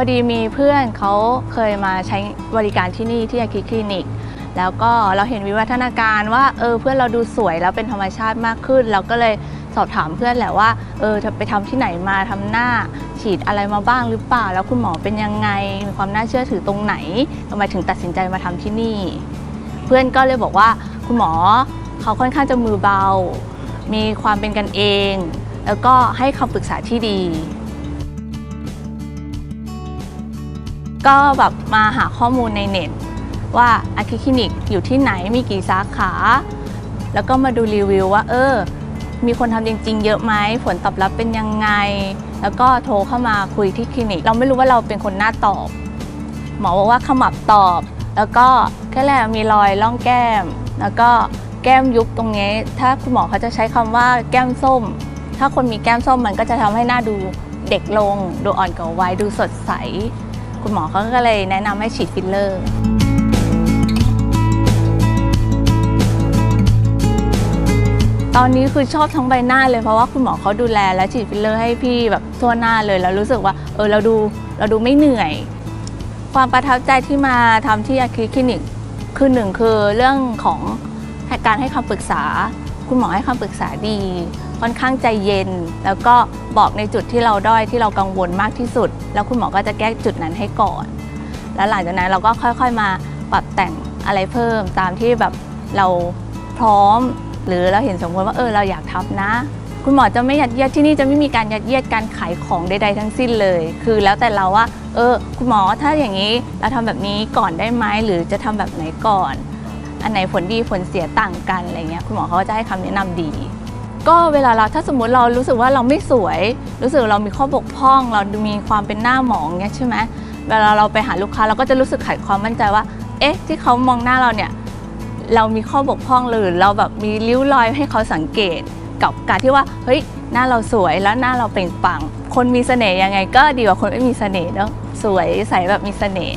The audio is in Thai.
อดีมีเพื่อนเขาเคยมาใช้บริการที่นี่ที่อาคิคลินิก แล้วก็เราเห็นวิวัฒนาการว่าเออเพื่อนเราดูสวยแล้วเป็นธรรมชาติมากขึ้น เราก็เลยสอบถามเพื่อนแหละว่าเออเธอไปทำที่ไหนมาทำหน้าฉีดอะไรมาบ้างหรือเปล่า แล้วคุณหมอเป็นยังไงมีความน่าเชื่อถือตรงไหนทำไมถึงตัดสินใจมาทำที่นี่ เพื่อนก็เลยบอกว่าคุณหมอเขาค่อนข้างจะมือเบา มีความเป็นกันเอง แล้วก็ให้คำปรึกษาที่ดี ก็แบบมาหาข้อมูลในเน็ต ว่าอาคิคลินิกอยู่ที่ไหนมีกี่สาขา แล้วก็มาดูรีวิวว่า เออ มีคนทำจริง ๆ เยอะไหมผลตอบรับเป็นยังไง แล้วก็โทรเข้ามาคุยที่คลินิก เราไม่รู้ว่าเราเป็นคนหน้าตอบ หมอบอกว่าขมับตอบ แล้วก็แค่แหละมีรอยร่องแก้ม แล้วก็แก้มยุบตรงนี้ ถ้าคุณหมอเขาจะใช้คำว่าแก้มส้ม ถ้าคนมีแก้มส้มมันก็จะทำให้หน้าดูเด็กลง ดูอ่อนกว่าวัยดูสดใส คุณหมอเขาก็เลยแนะนำให้ฉีดฟิลเลอร์ตอนนี้คือชอบทั้งใบหน้าเลยเพราะว่าคุณหมอเขาดูแลและฉีดฟิลเลอร์ให้พี่แบบทั่วหน้าเลยแล้วรู้สึกว่าเออเราดูเราดูไม่เหนื่อย ความประทับใจที่มาทำที่อาคิคลินิกคือหนึ่งคือเรื่องของการให้คำปรึกษา คุณหมอให้คำปรึกษาดี ค่อนข้างใจเย็น แล้วก็บอกในจุดที่เราด้อยที่เรากังวลมากที่สุด แล้วคุณหมอก็จะแก้จุดนั้นให้ก่อน แล้วหลังจากนั้นเราก็ค่อยๆมาปรับแต่งอะไรเพิ่มตามที่แบบเราพร้อม หรือเราเห็นสมควรว่าเออเราอยากทำนะ คุณหมอจะไม่ยัดเยียดที่นี่จะไม่มีการยัดเยียดการขายของใดๆทั้งสิ้นเลย คือแล้วแต่เราว่า เออ คุณหมอถ้าอย่างนี้เราทำแบบนี้ก่อนได้ไหมหรือจะทำแบบไหนก่อน อันไหนผลดีผลเสียต่างกันอะไรเงี้ยคุณหมอเขาจะให้คำแนะนำดี ก็เวลาเราถ้าสมมุติเรารู้สึกว่าเราไม่สวย รู้สึกเรามีข้อบกพร่อง เรามีความเป็นหน้าหมองเงี้ยใช่ไหมเวลาเราไปหาลูกค้าเราก็จะรู้สึกขาดความมั่นใจว่า เอ๊ะ ที่เขามองหน้าเราเนี่ยเรามีข้อบกพร่องหรือเราแบบมีริ้วรอยให้เขาสังเกตกับการที่ว่าเฮ้ยหน้าเราสวยแล้วหน้าเราเปล่งปลังคนมีเสน่ห์ยังไงก็ดีกว่าคนไม่มีเสน่ห์เนาะสวยใสแบบมีเสน่ห์